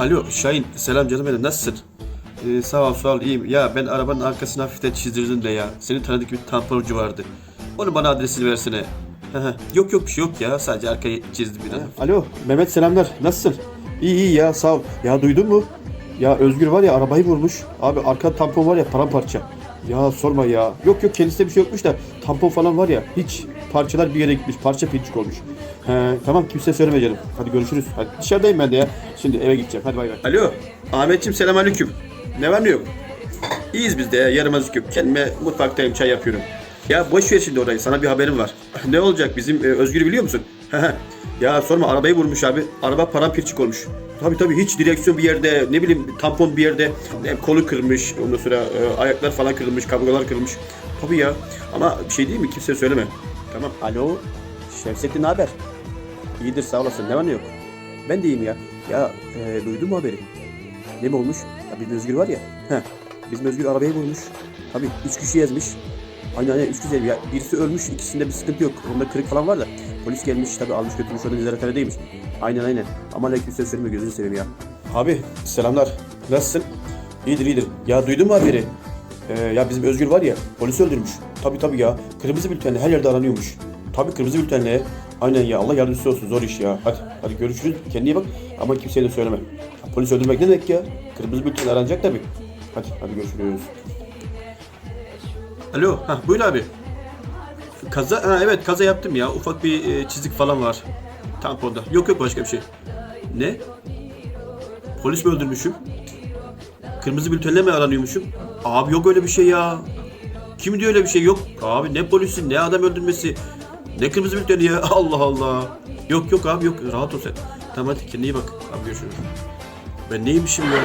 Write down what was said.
Alo Şahin selam canım benim nasılsın? Ee, sağ ol sağ ol iyiyim. Ya ben arabanın arkasını hafiften çizdirdim de ya. Senin tanıdık bir tamponcu vardı. Onu bana adresini versene. Yok yok bir şey yok ya sadece arkayı çizdim biraz. Alo Mehmet selamlar nasılsın? İyi iyi ya sağ ol. Ya duydun mu? Ya Özgür var ya arabayı vurmuş. Abi arka tampon var ya paramparça. Ya sorma ya. Yok yok kendisinde bir şey yokmuş da tampon falan var ya hiç parçalar bir yere gitmiş. Parça pinçik olmuş. He, tamam kimse söyleme canım. Hadi görüşürüz. Hadi dışarıdayım ben de ya. Şimdi eve gideceğim. Hadi bay bay. Alo. Ahmetciğim selamünaleyküm. Ne var ne yok? İyiyiz biz de ya. Yaramaz yok. Kendime mutfaktayım çay yapıyorum. Ya boş ver şimdi orayı. Sana bir haberim var. ne olacak bizim e, Özgür'ü biliyor musun? Ya sorma arabayı vurmuş abi. Araba paramparçık olmuş. Tabii tabii hiç direksiyon bir yerde ne bileyim tampon bir yerde kolu kırmış ondan sonra e, ayaklar falan kırılmış kaburgalar kırılmış. Tabii ya ama bir şey değil mi kimseye söyleme. Tamam. Alo Şevsettin ne haber? İyidir sağ olasın ne var ne yok. Ben de iyiyim ya. Ya e, duydun mu haberi? Ne mi olmuş? Ya bizim Özgür var ya. Heh. Bizim Özgür arabayı vurmuş. Tabii üç kişi ezmiş. Aynen aynen üç kişi ezmiş. Ya, birisi ölmüş ikisinde bir sıkıntı yok. Onda kırık falan var da. Polis gelmiş tabii almış götürmüş orada nezarethanedeymiş. Aynen aynen. Ama aleyküm ses söyleme gözünü seveyim ya. Abi selamlar. Nasılsın? İyidir iyidir. Ya duydun mu haberi? Ee, ya bizim Özgür var ya polis öldürmüş. Tabii tabii ya. Kırmızı bültenle her yerde aranıyormuş. Tabii kırmızı bültenle. Aynen ya Allah yardımcısı olsun zor iş ya. Hadi hadi görüşürüz. Kendine bak ama kimseye de söyleme. Polis öldürmek ne demek ya? Kırmızı bülten aranacak tabii. Hadi hadi görüşürüz. Alo, ha buyur abi. Kaza, ha evet kaza yaptım ya. Ufak bir e, çizik falan var. Tamponda. Yok yok başka bir şey. Ne? Polis mi öldürmüşüm? Kırmızı bültenle mi aranıyormuşum? Abi yok öyle bir şey ya. Kim diyor öyle bir şey yok. Abi ne polisi ne adam öldürmesi. Ne kırmızı bülteni ya. Allah Allah. Yok yok abi yok. Rahat ol sen. Tamam hadi kendine iyi bak. Abi görüşürüz. Ben neymişim ya?